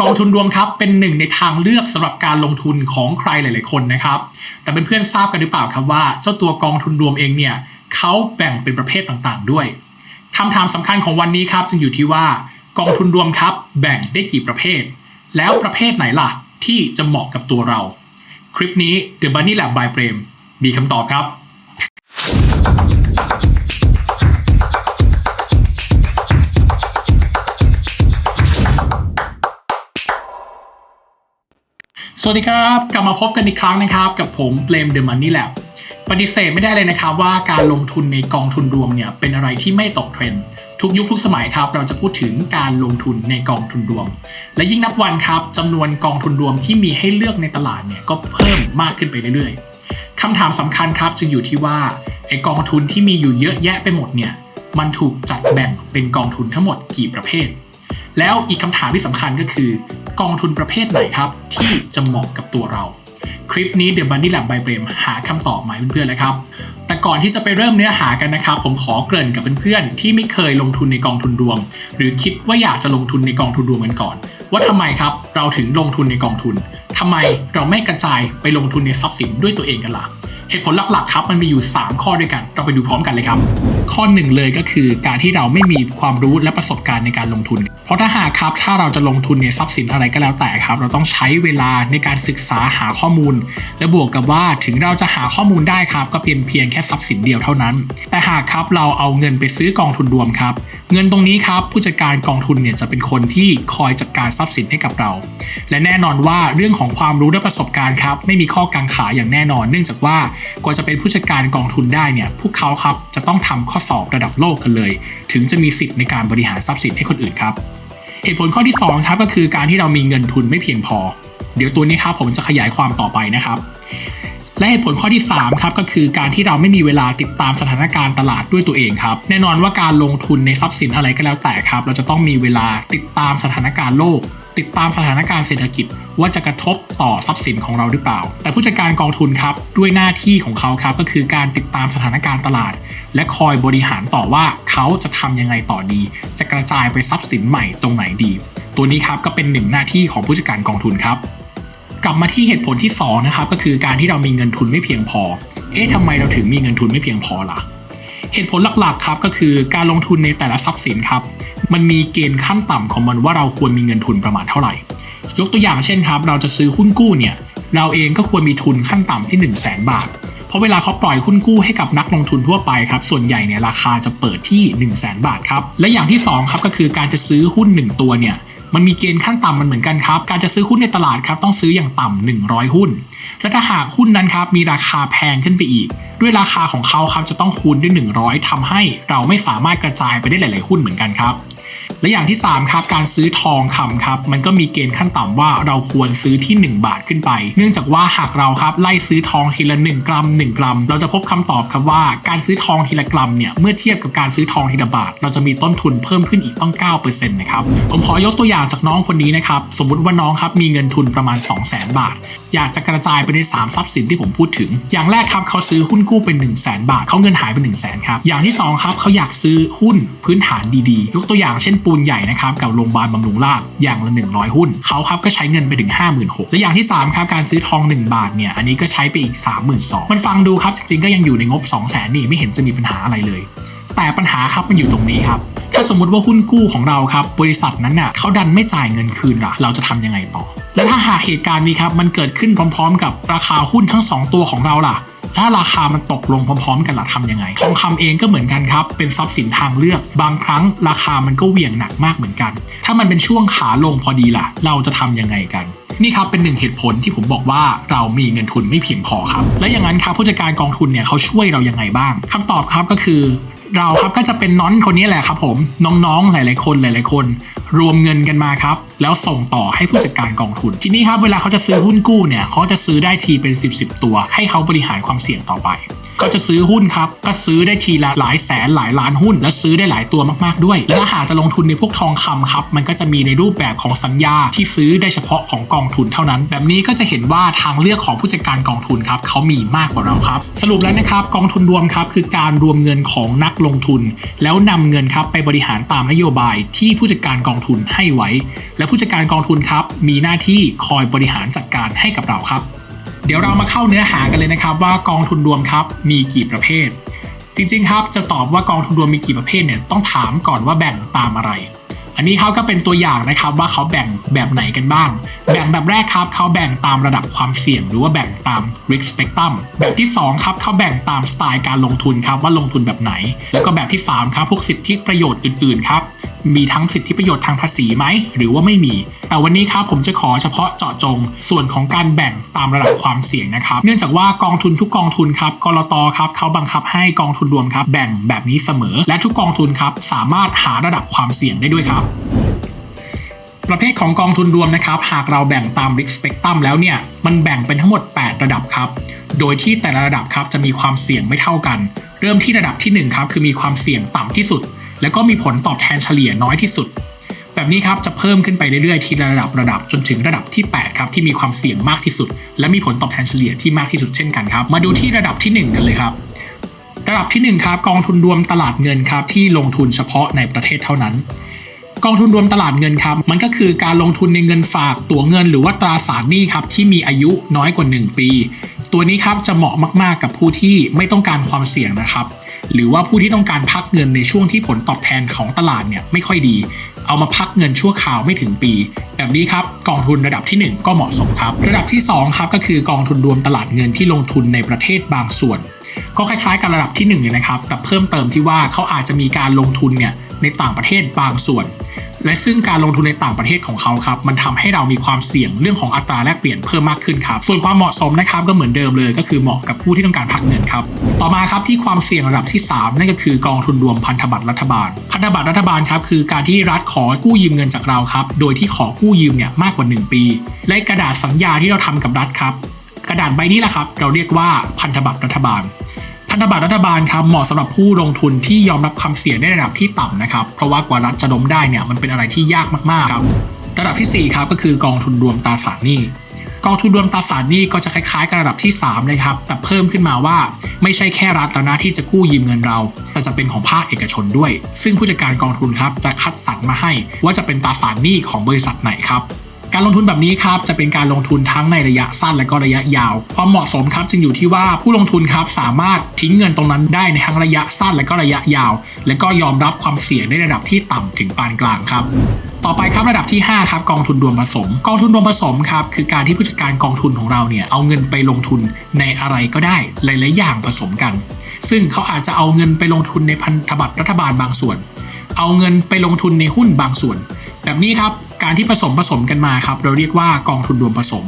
กองทุนรวมครับเป็นหนึ่งในทางเลือกสำหรับการลงทุนของใครหลาย ๆ คนนะครับ แต่เป็นเพื่อนทราบกันหรือเปล่าครับว่าเจ้าตัวกองทุนรวมเองเนี่ยเขาแบ่งเป็นประเภทต่างๆ ด้วยคำถามสำคัญของวันนี้ครับจึงอยู่ที่ว่ากองทุนรวมครับแบ่งได้กี่ประเภท แล้วประเภทไหนล่ะที่จะเหมาะกับตัวเรา คลิปนี้ The Bunny Lab by เปรมมีคำตอบครับ วัสดีครับ กลับมาพบกันอีกครั้งนะครับ กับผมเปรม The Money Lab ปฏิเสธไม่ได้เลยนะครับว่าการลงทุนในกองทุนรวมเนี่ยเป็นอะไรที่ไม่ตกเทรนด์ทุกยุคทุกสมัยครับเราจะพูดถึงการลงทุนในกองทุนรวม และยิ่งนับวันครับจำนวนกองทุนรวมที่มีให้เลือกในตลาดเนี่ยก็เพิ่มมากขึ้นไปเรื่อยๆคำถามสำคัญครับจึงอยู่ที่ว่าไอกองทุนที่มีอยู่เยอะแยะไปหมดเนี่ยมันถูกจัดแบ่งเป็นกองทุนทั้งหมดกี่ประเภท แล้วอีกคำถามที่สำคัญก็คือ กองทุนประเภทไหนครับ ที่จะเหมาะกับตัวเรา คลิปนี้เดี๋ยวบันนี่แลบใบเบรมหาคำตอบมาให้เพื่อนๆแล้วครับ แต่ก่อนที่จะไปเริ่มเนื้อหากันนะครับ ผมขอเกริ่นกับเพื่อนๆที่ไม่เคยลงทุนในกองทุนรวม หรือคิดว่าอยากจะลงทุนในกองทุนรวมกันก่อน ว่าทำไมครับเราถึงลงทุนในกองทุนทำไมเราไม่กระจายไปลงทุนในทรัพย์สินด้วยตัวเองกันล่ะเหตุผลหลักๆครับมันมีอยู่ 3 ข้อด้วยกัน เราไปดูพร้อมกันเลยครับ ข้อหนึ่งเลยก็คือการที่เราไม่มีความรู้และประสบการณ์ในการลงทุน เพราะถ้าหากครับถ้าเราจะลงทุนในทรัพย์สินอะไรก็แล้วแต่ครับ เราต้องใช้เวลาในการศึกษาหาข้อมูล และบวกกับว่าถึงเราจะหาข้อมูลได้ครับ ก็เพียงเพียงแค่ทรัพย์สินเดียวเท่านั้น แต่หากครับเราเอาเงินไปซื้อกองทุนรวมครับ เงินตรงนี้ครับผู้จัดการกองทุนเนี่ยจะเป็นคนที่คอยจัดการทรัพย์สินให้กับเรา และแน่นอนว่าเรื่องของความรู้และประสบการณ์ครับไม่มีข้อกังขาอย่างแน่นอน เนื่องจากว่ากว่าจะเป็นผู้จัดการกองทุนได้เนี่ยพวกเขาครับจะต้องทำข้อสอบระดับโลกกันเลย ถึงจะมีสิทธิ์ในการบริหารทรัพย์สินให้คนอื่นครับ เหตุผลข้อที่2ครับก็คือการที่เรามีเงินทุนไม่เพียงพอ เดี๋ยวตัวนี้ครับผมจะขยายความต่อไปนะครับ และเหตุผลข้อที่3ครับก็คือการที่เราไม่มีเวลาติดตามสถานการณ์ตลาดด้วยตัวเองครับ แน่นอนว่าการลงทุนในทรัพย์สินอะไรก็แล้วแต่ครับ เราจะต้องมีเวลาติดตามสถานการณ์โลก ติดตามสถานการณ์เศรษฐกิจว่าจะกระทบต่อทรัพย์สินของเราหรือเปล่า แต่ผู้จัดการกองทุนครับด้วยหน้าที่ของเขาครับก็คือการติดตามสถานการณ์ตลาด และคอยบริหารต่อว่าเขาจะทำยังไงต่อดี จะกระจายไปทรัพย์สินใหม่ตรงไหนดี ตัวนี้ครับก็เป็นหนึ่งหน้าที่ของผู้จัดการกองทุนครับกลับมาที่เหตุผลที่2นะครับก็คือการที่เรามีเงินทุนไม่เพียงพอ เอ๊ะทำไมเราถึงมีเงินทุนไม่เพียงพอล่ะ เหตุผลหลักๆครับก็คือการลงทุนในแต่ละทรัพย์สินครับ มันมีเกณฑ์ขั้นต่ำของมันว่าเราควรมีเงินทุนประมาณเท่าไหร่ ยกตัวอย่างเช่นครับ เราจะซื้อหุ้นกู้เนี่ย เราเองก็ควรมีทุนขั้นต่ำที่1 0 0 0 0แบาท เพราะเวลาเขาปล่อยหุ้นกู้ให้กับนักลงทุนทั่วไปครับ ส่วนใหญ่เนี่ยราคาจะเปิดที่ 1 0 0 0 0แบาทครับ และอย่างที่2ครับก็คือการจะซื้อหุ้น 1 ตัวเนี่ยมันมีเกณฑ์ขั้นต่ำมันเหมือนกันครับ การจะซื้อหุ้นในตลาดครับต้องซื้ออย่างต่ำ100 หุ้น และถ้าหากหุ้นนั้นครับมีราคาแพงขึ้นไปอีก ด้วยราคาของเขาครับจะต้องคูณด้วย 100ทำให้เราไม่สามารถกระจายไปได้หลาย ๆ หุ้นเหมือนกันครับ และอย่างที่3ครับการซื้อทองคำครับมันก็มีเกณฑ์ขั้นต่ำว่าเราควรซื้อที่ 1 บาทขึ้นไป เนื่องจากว่าหากเราครับไล่ซื้อทองทีละ 1 กรัม 1 กรัม เราจะพบคำตอบครับว่าการซื้อทองทีละกรัมเนี่ยเมื่อเทียบกับการซื้อทองทีละบาท เราจะมีต้นทุนเพิ่มขึ้นอีกต้อง9%นะครับผมขอยกตัวอย่างจากน้องคนนี้นะครับสมมุติว่าน้องครับมีเงินทุนประมาณ 2 0 0 0 0 0 บาท อยากจะกระจายไปใน 3 ทรัพย์สินที่ผมพูดถึง อย่างแรกครับเขาซื้อหุ้นกู้เป็น 1 0 0 0 0แบาทเขาเงินหายไป1 0 0 0 0แครับอย่างที่สองครับเขาอยากซื้อหุ้นพื้นฐานดีๆ ยกตัวอย่างเช่นปูนใหญ่นะครับกับโรงพยาบาลบำรุงราษฎร์อย่างละ 100 หุ้น เขาครับก็ใช้เงินไปถึง 56,000และอย่างที่3ครับการซื้อทอง 1 บาทเนี่ยอันนี้ก็ใช้ไปอีก 32,000มันฟังดูครับจริงๆก็ยังอยู่ในงบ 2 0 0 0 0 0นี่ไม่เห็นจะมีปัญหาอะไรเลย แต่ปัญหาครับมันอยู่ตรงนี้ครับถ้าสมมติว่าหุ้นกู้ของเราครับบริษัทนั้นน่ะเขาดันไม่จ่ายเงินคืนล่ะเราจะทำยังไงต่อ และถ้าหากเหตุการณ์นี้ครับมันเกิดขึ้นพร้อม ๆ กับราคาหุ้นทั้ง 2 ตัวของเราล่ะ ถ้าราคามันตกลงพร้อมๆ กันล่ะทำยังไง ทองคำเองก็เหมือนกันครับ เป็นทรัพย์สินทางเลือก บางครั้งราคามันก็เหวี่ยงหนักมากเหมือนกัน ถ้ามันเป็นช่วงขาลงพอดีล่ะ เราจะทำยังไงกันนี่ครับเป็นหนึ่งเหตุผลที่ผมบอกว่าเรามีเงินทุนไม่เพียงพอครับ และอย่างนั้นครับผู้จัดการกองทุนเนี่ยเขาช่วยเรายังไงบ้างคำตอบครับก็คือเราครับก็จะเป็นน้อนคนนี้แหละครับผมน้องๆหลาย ๆ คนหลาย ๆ คน รวมเงินกันมาครับ แล้วส่งต่อให้ผู้จัดการกองทุน ทีนี้ครับเวลาเขาจะซื้อหุ้นกู้เนี่ยเขาจะซื้อได้ทีเป็น 10บสตัว ให้เขาบริหารความเสี่ยงต่อไป เขาจะซื้อหุ้นครับ ก็ซื้อได้ทีละหลายแสนหลายล้านหุ้น และซื้อได้หลายตัวมากๆด้วย และถ้าหากจะลงทุนในพวกทองคำครับ มันก็จะมีในรูปแบบของสัญญาที่ซื้อได้เฉพาะของกองทุนเท่านั้น แบบนี้ก็จะเห็นว่าทางเลือกของผู้จัดการกองทุนครับเขามีมากกว่าเราครับ สรุปแล้วนะครับกองทุนรวมครับคือการรวมเงินของนักลงทุน แล้วนำเงินครับไปบริหารตามนโยบายที่ผู้จัดการกองทุนให้ไว้ และผู้จัดการกองทุนครับมีหน้าที่คอยบริหารจัดการให้กับเราครับ เดี๋ยวเรามาเข้าเนื้อหากันเลยนะครับ ว่ากองทุนรวมครับมีกี่ประเภท จริงๆครับจะตอบว่ากองทุนรวมมีกี่ประเภทเนี่ยต้องถามก่อนว่าแบ่งตามอะไร อันนี้เขาก็เป็นตัวอย่างนะครับว่าเขาแบ่งแบบไหนกันบ้าง แบ่งแบบแรกครับเขาแบ่งตามระดับความเสี่ยง หรือว่าแบ่งตาม risk spectrum แบบที่สองครับเขาแบ่งตามสไตล์การลงทุนครับว่าลงทุนแบบไหน แล้วก็แบบที่สามครับพวกสิทธิประโยชน์อื่นๆครับ มีทั้งสิทธิประโยชน์ทางภาษีไหม หรือว่าไม่มี แต่วันนี้ครับผมจะขอเฉพาะเจาะจง ส่วนของการแบ่งตามระดับความเสี่ยงนะครับ เนื่องจากว่ากองทุนทุกกองทุนครับกรตครับเขาบังคับให้กองทุนรวมครับ แบ่งแบบนี้เสมอ และทุกกองทุนครับสามารถหาระดับความเสี่ยงได้ด้วยครับประเภทของกองทุนรวมนะครับ หากเราแบ่งตาม risk spectrum แล้วเนี่ย มันแบ่งเป็นทั้งหมด 8 ระดับครับ โดยที่แต่ละระดับครับจะมีความเสี่ยงไม่เท่ากัน เริ่มที่ระดับที่1ครับคือมีความเสี่ยงต่ำที่สุด แล้วก็มีผลตอบแทนเฉลี่ยน้อยที่สุด แบบนี้ครับจะเพิ่มขึ้นไปเรื่อยๆทีละระดับระดับจนถึงระดับที่ 8 ครับที่มีความเสี่ยงมากที่สุด และมีผลตอบแทนเฉลี่ยที่มากที่สุดเช่นกันครับ มาดูที่ระดับที่ 1 กันเลยครับระดับที่ 1 ครับกองทุนรวมตลาดเงินครับที่ลงทุนเฉพาะในประเทศเท่านั้น กองทุนรวมตลาดเงินครับมันก็คือการลงทุนในเงินฝากตั๋วเงิน หรือว่าตราสารหนี้ครับที่มีอายุน้อยกว่า 1 ปี ตัวนี้ครับจะเหมาะมากๆกับผู้ที่ไม่ต้องการความเสี่ยงนะครับ หรือว่าผู้ที่ต้องการพักเงินในช่วงที่ผลตอบแทนของตลาดเนี่ยไม่ค่อยดี เอามาพักเงินชั่วคราวไม่ถึงปี แบบนี้ครับกองทุนระดับทีหนึ่1 ก็เหมาะสมครับ ระดับที่2ครับก็คือกองทุนรวมตลาดเงินที่ลงทุนในประเทศบางส่วน ก็คล้ายๆกับระดับที่1เลยนะครับแต่เพิ่มเติมที่ว่าเขาอาจจะมีการลงทุนเนี่ยในต่างประเทศบางส่วน และซึ่งการลงทุนในต่างประเทศของเขาครับมันทำให้เรามีความเสี่ยงเรื่องของอัตราแลกเปลี่ยนเพิ่มมากขึ้นครับส่วนความเหมาะสมนะครับก็เหมือนเดิมเลยก็คือเหมาะกับผู้ที่ต้องการพักเงินครับต่อมาครับที่ความเสี่ยงระดับที่ 3 นั่นก็คือกองทุนรวมพันธบัตรรัฐบาล พันธบัตรรัฐบาลครับคือการที่รัฐขอกู้ยืมเงินจากเราครับโดยที่ขอกู้ยืมเนี่ยมากกว่า 1 ปี และกระดาษสัญญาที่เราทำกับรัฐครับกระดาษใบนี้แหละครับ เราเรียกว่าพันธบัตรรัฐบาล นธบัตรรัฐบาลครับเหมาะสำหรับผู้ลงทุนที่ยอมรับความเสี่ยงในระดับที่ต่ำนะครับเพราะว่ากว่ารัฐจะล้มได้เนี่ยมันเป็นอะไรที่ยากมากๆครับระดับที่4ครับก็คือกองทุนรวมตราสารหนี้กองทุนรวมตราสารหนี้ก็จะคล้ายๆกับระดับที่ 3 เลยครับ แต่เพิ่มขึ้นมาว่าไม่ใช่แค่รัฐแล้วนะที่จะกู้ยืมเงินเรา แต่จะเป็นของภาคเอกชนด้วย ซึ่งผู้จัดการกองทุนครับจะคัดสรรมาให้ว่าจะเป็นตราสารหนี้ของบริษัทไหนครับ การลงทุนแบบนี้ครับจะเป็นการลงทุนทั้งในระยะสั้นและก็ระยะยาว ความเหมาะสมครับจึงอยู่ที่ว่าผู้ลงทุนครับสามารถทิ้งเงินตรงนั้นได้ในทั้งระยะสั้นและก็ระยะยาว และก็ยอมรับความเสี่ยงในระดับที่ต่ำถึงปานกลางครับต่อไปครับระดับที่ 5 ครับกองทุนรวมผสม กองทุนรวมผสมครับคือการที่ผู้จัดการกองทุนของเราเนี่ยเอาเงินไปลงทุนในอะไรก็ได้หลาย ๆ อย่างผสมกัน ซึ่งเขาอาจจะเอาเงินไปลงทุนในพันธบัตรรัฐบาลบางส่วน เอาเงินไปลงทุนในหุ้นบางส่วน แบบนี้ครับ การที่ผสมผสมกันมาครับเราเรียกว่ากองทุนรวมผสม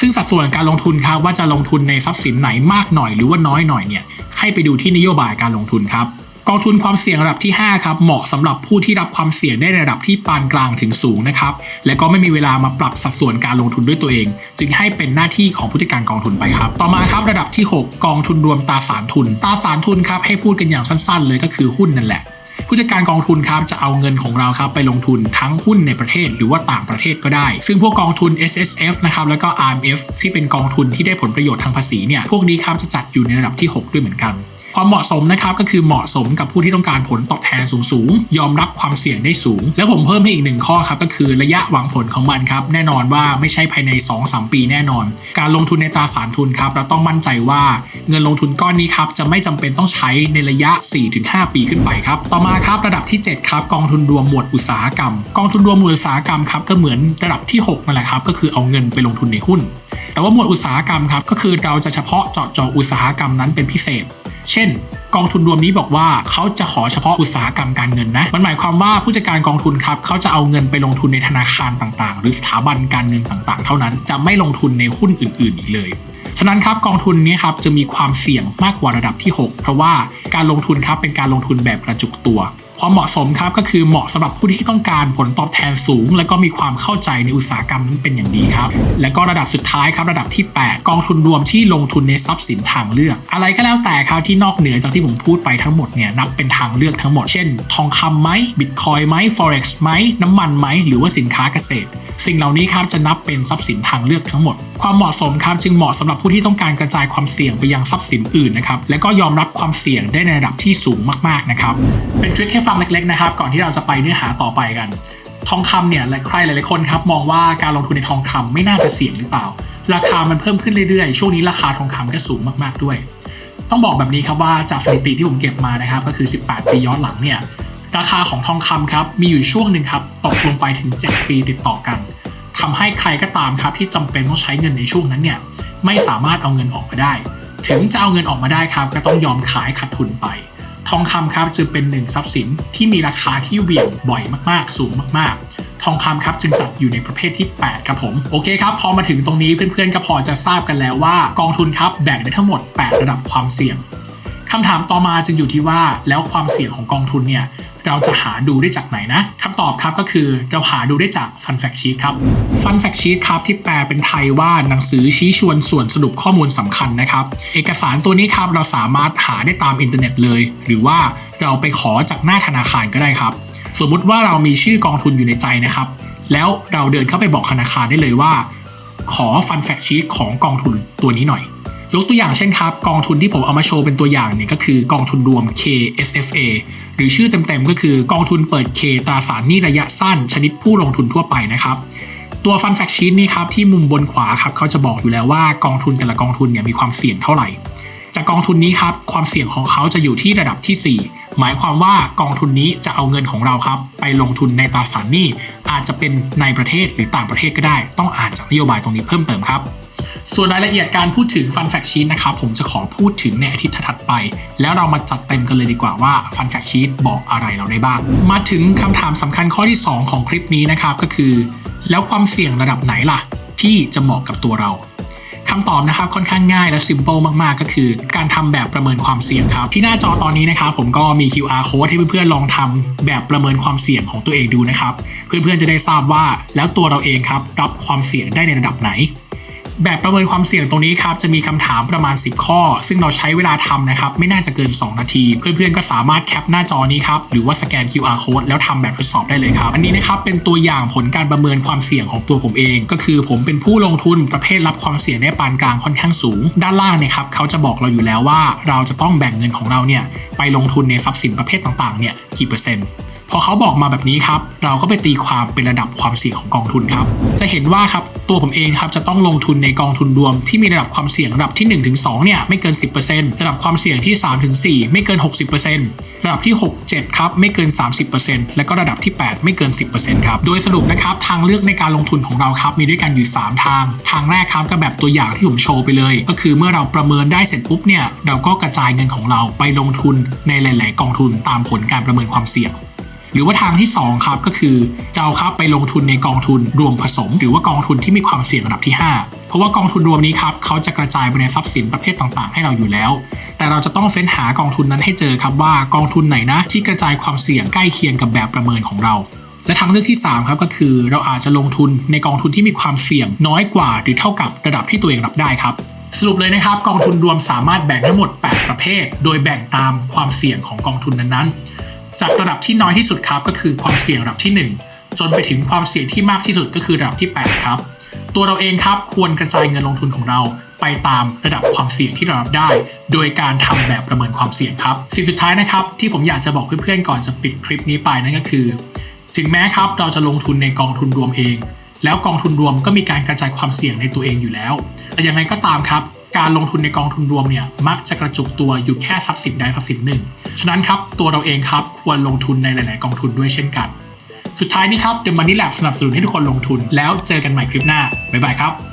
ซึ่งสัดส่วนการลงทุนครับว่าจะลงทุนในทรัพย์สินไหนมากหน่อยหรือว่าน้อยหน่อยเนี่ยให้ไปดูที่นโยบายการลงทุนครับกองทุนความเสี่ยงระดับที่ 5 ครับ เหมาะสำหรับผู้ที่รับความเสี่ยงได้ในระดับที่ปานกลางถึงสูงนะครับ และก็ไม่มีเวลามาปรับสัดส่วนการลงทุนด้วยตัวเอง จึงให้เป็นหน้าที่ของผู้จัดการกองทุนไปครับ ต่อมาครับระดับที่ 6 กองทุนรวมตราสารทุนตราสารทุนครับให้พูดกันอย่างสั้น ๆ เลยก็คือหุ้นนั่นแหละ ผู้จัดการกองทุนครับจะเอาเงินของเราครับไปลงทุนทั้งหุ้นในประเทศหรือว่าต่างประเทศก็ได้ ซึ่งพวกกองทุน S S F นะครับแล้วก็ R M F ที่เป็นกองทุนที่ได้ผลประโยชน์ทางภาษีเนี่ยพวกนี้ครับจะจัดอยู่ในระดับที่ 6 ด้วยเหมือนกัน ความเหมาะสมนะครับก็คือเหมาะสมกับผู้ที่ต้องการผลตอบแทนสูงๆ ยอมรับความเสี่ยงได้สูง แล้วผมเพิ่มให้อีกหนึ่งข้อครับก็คือระยะหวังผลของมันครับแน่นอนว่าไม่ใช่ภายใน 2-3 ปีแน่นอน การลงทุนในตราสารทุนครับเราต้องมั่นใจว่าเงินลงทุนก้อนนี้ครับจะไม่จำเป็นต้องใช้ในระยะ 4-5 ปีขึ้นไปครับต่อมาครับระดับที่ 7 ครับกองทุนรวมหมวดอุตสาหกรรม กองทุนรวมหมวดอุตสาหกรรมครับก็เหมือนระดับที่6นั่นแหละครับก็คือเอาเงินไปลงทุนในหุ้น แต่ว่าหมวดอุตสาหกรรมครับก็คือเราจะเฉพาะเจาะจงอุตสาหกรรมนั้นเป็นพิเศษ เช่น กองทุนรวมนี้บอกว่าเขาจะขอเฉพาะอุตสาหกรรมการเงินนะ มันหมายความว่าผู้จัดการกองทุนครับเขาจะเอาเงินไปลงทุนในธนาคารต่างๆ หรือสถาบันการเงินต่างๆ เท่านั้น จะไม่ลงทุนในหุ้นอื่น ๆ อีกเลยฉะนั้นครับกองทุนนี้ครับจะมีความเสี่ยงมากกว่าระดับที่ 6 เพราะว่าการลงทุนครับเป็นการลงทุนแบบกระจุกตัว ความเหมาะสมครับก็คือเหมาะสำหรับผู้ที่ต้องการผลตอบแทนสูง และก็มีความเข้าใจในอุตสาหกรรมนั้นเป็นอย่างดีครับและก็ระดับสุดท้ายครับระดับที่ 8 กองทุนรวมที่ลงทุนในทรัพย์สินทางเลือก อะไรก็แล้วแต่ครับที่นอกเหนือจากที่ผมพูดไปทั้งหมดเนี่ยนับเป็นทางเลือกทั้งหมดเช่น ทองคำไหมบิตคอยไหม forex ไหมน้ำมันไหมหรือว่าสินค้าเกษตร สิ่งเหล่านี้ครับจะนับเป็นทรัพย์สินทางเลือกทั้งหมด ความเหมาะสมครับจึงเหมาะสำหรับผู้ที่ต้องการกระจายความเสี่ยงไปยังทรัพย์สินอื่นนะครับและก็ยอมรับความเสี่ยงได้ในระดับที่สูงมากๆนะครับเป็นทริคให้ฟังเล็กๆนะครับก่อนที่เราจะไปเนื้อหาต่อไปกัน ทองคำเนี่ยใครหลายๆคนครับมองว่าการลงทุนในทองคำไม่น่าจะเสี่ยงหรือเปล่า ราคามันเพิ่มขึ้นเรื่อยๆ ช่วงนี้ราคาทองคำก็สูงมากๆด้วย ต้องบอกแบบนี้ครับว่าจากสถิติที่ผมเก็บมานะครับก็คือ 18 ปีย้อนหลังเนี่ยราคาของทองคำครับมีอยู่ช่วงหนึ่งครับตกลงไปถึง 7 ปีติดต่อกัน ทำให้ใครก็ตามครับที่จำเป็นต้องใช้เงินในช่วงนั้นเนี่ยไม่สามารถเอาเงินออกมาได้ ถึงจะเอาเงินออกมาได้ครับ ก็ต้องยอมขายขาดทุนไป ทองคำครับจึงเป็นหนึ่งทรัพย์สินที่มีราคาที่เวี่ยงบ่อยมากๆ สูงมากๆทองคำครับจึงจัดอยู่ในประเภทที่ 8 ครับผม โอเคครับ พอมาถึงตรงนี้เพื่อนๆก็พอจะทราบกันแล้วว่ากองทุนครับแบ่งได้ทั้งหมด 8 ระดับความเสี่ยงคำถามต่อมาจึงอยู่ที่ว่าแล้วความเสี่ยงของกองทุนเนี่ย เราจะหาดูได้จากไหนนะคำตอบครับก็คือเราหาดูได้จาก Fun Fact Sheet ครับ Fun Fact Sheet ครับที่แปลเป็นไทยว่าหนังสือชี้ชวนส่วนสรุปข้อมูลสำคัญนะครับ เอกสารตัวนี้ครับเราสามารถหาได้ตามอินเทอร์เน็ตเลย หรือว่าเราไปขอจากหน้าธนาคารก็ได้ครับ สมมุติว่าเรามีชื่อกองทุนอยู่ในใจนะครับ แล้วเราเดินเข้าไปบอกธนาคารได้เลยว่า ขอ Fun Fact Sheet ของกองทุนตัวนี้หน่อย ยกตัวอย่างเช่นครับ กองทุนที่ผมเอามาโชว์เป็นตัวอย่างเนี่ยก็คือกองทุนรวม KSFA หรือชื่อเต็มๆก็คือกองทุนเปิด K ตราสารหนี้ระยะสั้น ชนิดผู้ลงทุนทั่วไปนะครับตัว Fun Fact Sheet นี่ครับที่มุมบนขวาครับเขาจะบอกอยู่แล้วว่ากองทุนแต่ละกองทุนเนี่ยมีความเสี่ยงเท่าไหร่ จากกองทุนนี้ครับความเสี่ยงของเขาจะอยู่ที่ระดับที่4 หมายความว่ากองทุนนี้จะเอาเงินของเราครับ ไปลงทุนในตราสารหนี้อาจจะเป็นในประเทศหรือต่างประเทศก็ได้ ต้องอ่านจากนโยบายตรงนี้เพิ่มเติมครับ ส่วนรายละเอียดการพูดถึง Fun Fact Sheet นะครับผมจะขอพูดถึงในอาทิตย์ถัดไป แล้วเรามาจัดเต็มกันเลยดีกว่าว่า Fun Fact Sheet บอกอะไรเราได้บ้าง มาถึงคำถามสำคัญข้อที่ 2 ของคลิปนี้นะครับก็คือ แล้วความเสี่ยงระดับไหนล่ะ ที่จะเหมาะกับตัวเรา คำตอบนะครับค่อนข้างง่ายและ simple มากๆ ก็คือ การทำแบบประเมินความเสี่ยงครับ ที่หน้าจอตอนนี้นะครับผมก็มี QR code ให้เพื่อนๆลองทำแบบประเมินความเสี่ยงของตัวเองดูนะครับ เพื่อนๆจะได้ทราบว่าแล้วตัวเราเองครับรับความเสี่ยงได้ในระดับไหน แบบประเมินความเสี่ยงตรงนี้ครับจะมีคำถามประมาณ 10 ข้อ ซึ่งเราใช้เวลาทำนะครับไม่น่าจะเกิน 2 นาที เพื่อนๆก็สามารถแคปหน้าจอนี้ครับหรือว่าสแกน QR code แล้วทำแบบทดสอบได้เลยครับอันนี้นะครับเป็นตัวอย่างผลการประเมินความเสี่ยงของตัวผมเอง ก็คือผมเป็นผู้ลงทุนประเภทรับความเสี่ยงได้ปานกลางค่อนข้างสูง ด้านล่างนี่ยครับเขาจะบอกเราอยู่แล้วว่า เราจะต้องแบ่งเงินของเราเนี่ยไปลงทุนในทรัพย์สินประเภทต่างๆเนี่ยกี่เปอร์เซ็นต์ พอเขาบอกมาแบบนี้ครับเราก็ไปตีความเป็นระดับความเสี่ยงของกองทุนครับ จะเห็นว่าครับตัวผมเองครับจะต้องลงทุนในกองทุนรวมที่มีระดับความเสี่ยงระดับที่1นถึงสเนี่ยไม่เกิน 10%ระดับความเสี่ยงที่3ถึงสไม่เกิน 60%ระดับที่ 6 7ครับไม่เกิน 30%และก็ระดับที่ 8 ไม่เกิน 10%ครับโดยสรุปนะครับทางเลือกในการลงทุนของเราครับมีด้วยกันอยู่ 3 ทาง ทางแรกครับก็แบบตัวอย่างที่ผมโชว์ไปเลย ก็คือเมื่อเราประเมินได้เสร็จปุ๊บเนี่ยเราก็กระจายเงินของเราไปลงทุนในหลาย ๆ กองทุนตามผลการประเมินความเสี่ยง หรือว่าทางที่2ครับก็คือเราครับไปลงทุนในกองทุนรวมผสม หรือว่ากองทุนที่มีความเสี่ยงระดับที่ 5 เพราะว่ากองทุนรวมนี้ครับเขาจะกระจายไปในทรัพย์สินประเภทต่างๆ ให้เราอยู่แล้ว แต่เราจะต้องเฟ้นหากองทุนนั้นให้เจอครับว่ากองทุนไหนนะที่กระจายความเสี่ยงใกล้เคียงกับแบบประเมินของเราและทางเลือกที่ 3 ครับก็คือเราอาจจะลงทุนในกองทุนที่มีความเสี่ยงน้อยกว่าหรือเท่ากับระดับที่ตัวเองรับได้ครับ สรุปเลยนะครับ กองทุนรวมสามารถแบ่งทั้งหมด 8 ประเภท โดยแบ่งตามความเสี่ยงของกองทุนนั้นๆ จากระดับที่น้อยที่สุดครับก็คือความเสี่ยงระดับที่ 1 จนไปถึงความเสี่ยงที่มากที่สุดก็คือระดับที่ 8 ครับ ตัวเราเองครับควรกระจายเงินลงทุนของเราไปตามระดับความเสี่ยงที่เรารับได้ โดยการทำแบบประเมินความเสี่ยงครับ สิ่งสุดท้ายนะครับ ที่ผมอยากจะบอกเพื่อนๆก่อนจะปิดคลิปนี้ไปนั่นก็คือ ถึงแม้ครับเราจะลงทุนในกองทุนรวมเอง แล้วกองทุนรวมก็มีการกระจายความเสี่ยงในตัวเองอยู่แล้วแต่ยังไงก็ตามครับ การลงทุนในกองทุนรวมเนี่ยมักจะกระจุกตัวอยู่แค่สักสิบใดสักสิบหนึ่ง ฉะนั้นครับตัวเราเองครับควรลงทุนในหลาย ๆ กองทุนด้วยเช่นกัน สุดท้ายนี้ครับ The Money Lab สนับสนุนให้ทุกคนลงทุน แล้วเจอกันใหม่คลิปหน้าบ๊ายบายครับ